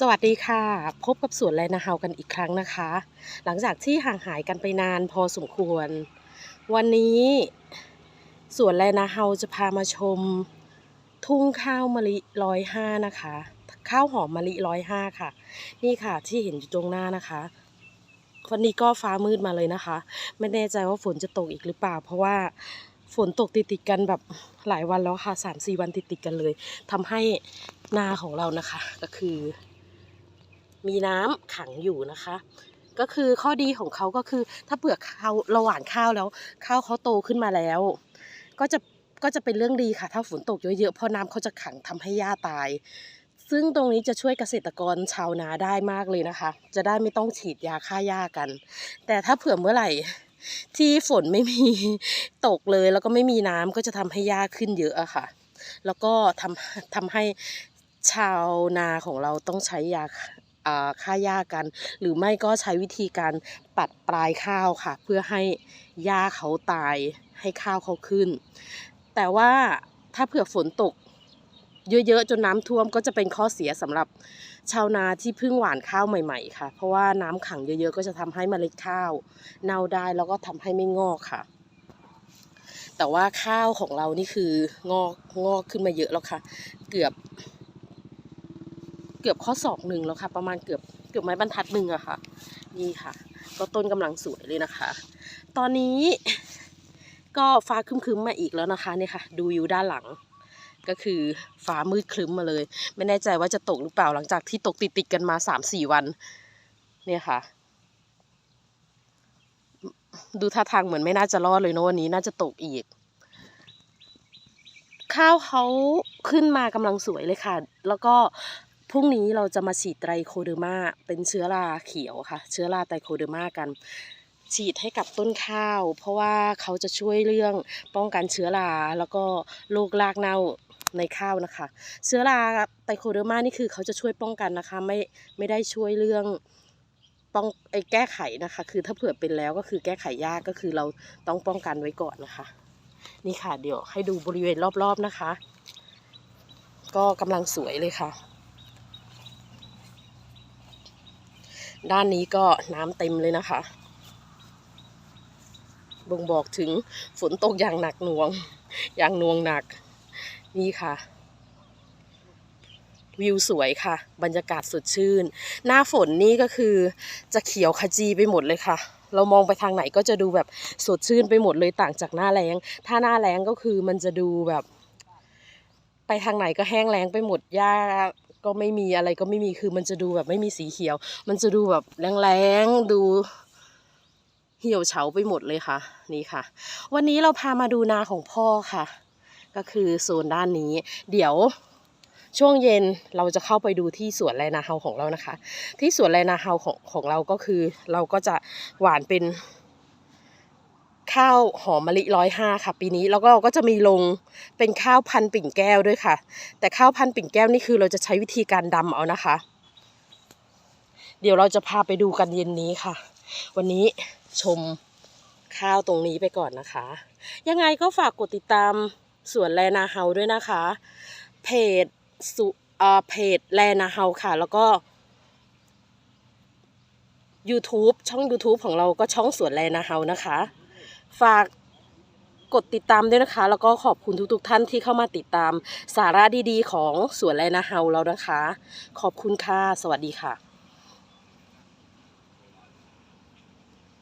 สวัสดีค่ะ พบกับสวนแลนาเฮากันอีกครั้งนะคะ หลังจากที่ห่างหายกันไปนานพอสมควร วันนี้สวนแลนาเฮาจะพามาชม ทุ่งข้าวมะลิร้อยห้านะคะ ข้าวหอมมะลิร้อยห้าค่ะ นี่ค่ะที่เห็นอยู่ตรงหน้านะคะวันนี้ก็ฟ้ามืดมาเลยนะคะ ไม่แน่ใจว่าฝนจะตกอีกหรือเปล่า เพราะว่าฝนตกติดติดกันแบบหลายวันแล้วค่ะสามสี่วันติดติดกันเลยทำให้นาของเรานะคะ ก็คือ มีน้ำขังอยู่นะคะ ก็คือข้อดีของเขาก็คือ ถ้าเปลือกข้าวเราหว่านข้าวแล้วข้าวเขาโตขึ้นมาแล้ว ก็จะก็จะเป็นเรื่องดีค่ะ ถ้าฝนตกเยอะๆเพราะน้ำเขาจะขังทำให้หญ้าตาย ซึ่งตรงนี้จะช่วยเกษตรกรชาวนาได้มากเลยนะคะ จะได้ไม่ต้องฉีดยาฆ่าหญ้ากัน แต่ถ้าเผื่อเมื่อไหร่ที่ฝนไม่มีตกเลยแล้วก็ไม่มีน้ำก็จะทำให้หญ้าขึ้นเยอะอะค่ะ แล้วก็ทำทำให้ชาวนาของเราต้องใช้ยา อ่าหญ้ากัน หรือไม่ก็ใช้วิธีการปัดปลายข้าวค่ะ เพื่อให้หญ้าเขาตายให้ข้าวเขาขึ้น แต่ว่าถ้าเผื่อฝนตกเยอะๆจนน้ำท่วมก็จะเป็นข้อเสียสำหรับชาวนาที่เพิ่งหว่านข้าวใหม่ๆค่ะ เพราะว่าน้ำขังเยอะๆก็จะทำให้เมล็ดข้าวเน่าได้แล้วก็ทำให้ไม่งอกค่ะ แต่ว่าข้าวของเรานี่คืองอกงอกขึ้นมาเยอะแล้วค่ะ เกือบ กือบข้อศอกหนึ่งแล้วค่ะ ประมาณเกือบเกือบไม้บรรทัดหนึ่งอะค่ะ นี่ค่ะ ก็ต้นกำลังสวยเลยนะคะ ตอนนี้ก็ฟ้าครึ้มๆมาอีกแล้วนะคะเนี่ยค่ะ ดูอยู่ด้านหลัง ก็คือฟ้ามืดครึ้มมาเลย ไม่แน่ใจว่าจะตกหรือเปล่าหลังจากที่ตกติดๆกันมาสามสี่วัน เนี่ยค่ะ ดูท่าทางเหมือนไม่น่าจะรอดเลยเนอะวันนี้น่าจะตกอีก ข้าวเขาขึ้นมากำลังสวยเลยค่ะ แล้วก็ รุ่งนี้เราจะมาฉีดไตรโคเดอร์มาเป็นเชื้อราเขียวค่ะ เชื้อราไตรโคเดอร์มากัน ฉีดให้กับต้นข้าว เพราะว่าเขาจะช่วยเรื่องป้องกันเชื้อราแล้วก็โรครากเน่าในข้าวนะคะ เชื้อราไตรโคเดอร์มานี่คือเขาจะช่วยป้องกันนะคะ ไม่ไม่ได้ช่วยเรื่องป้องไอแก้ไขนะคะ คือถ้าเผื่อเป็นแล้วก็คือแก้ไขยากก็คือเราต้องป้องกันไว้ก่อนนะคะ นี่ค่ะเดี๋ยวให้ดูบริเวณรอบๆนะคะ ก็กำลังสวยเลยค่ะ ด้านนี้ก็น้ำเต็มเลยนะคะ บ่งบอกถึงฝนตกอย่างหนักหน่วง อย่างหน่วงหนัก นี่ค่ะ วิวสวยค่ะ บรรยากาศสดชื่น หน้าฝนนี่ก็คือจะเขียวขจีไปหมดเลยค่ะเรามองไปทางไหนก็จะดูแบบสดชื่นไปหมดเลยต่างจากหน้าแล้ง ถ้าหน้าแล้งก็คือมันจะดูแบบ ไปทางไหนก็แห้งแล้งไปหมดหญ้า ก็ไม่มีอะไรก็ไม่มีคือมันจะดูแบบไม่มีสีเขียว มันจะดูแบบแรงๆดูเหี่ยวเฉาไปหมดเลยค่ะ นี่ค่ะ วันนี้เราพามาดูนาของพ่อค่ะ ก็คือโซนด้านนี้ เดี๋ยวช่วงเย็นเราจะเข้าไปดูที่สวนไรนาเฮาของเรานะคะ ที่สวนไรนาเฮาของของเราก็คือ เราก็จะหวานเป็น ข้าวหอมมะลิร้อยห้าค่ะ ปีนี้แล้วก็เราก็จะมีลงเป็นข้าวพันปิ่นแก้วด้วยค่ะ แต่ข้าวพันปิ่นแก้วนี่คือเราจะใช้วิธีการดำเอานะคะ เดี๋ยวเราจะพาไปดูกันเย็นนี้ค่ะ วันนี้ชมข้าวตรงนี้ไปก่อนนะคะ ยังไงก็ฝากกดติดตามสวนแลนาเฮาด้วยนะคะ เพจสุเอ่อเพจแลนาเฮาค่ะ แล้วก็ YouTube ช่อง YouTube ของเราก็ช่องสวนแลนาเฮานะคะ ฝากกดติดตามด้วยนะคะ แล้วก็ขอบคุณทุกๆท่านที่เข้ามาติดตามสาระดีๆ ของสวนไลนาเฮาเรานะคะ ขอบคุณค่ะ สวัสดีค่ะ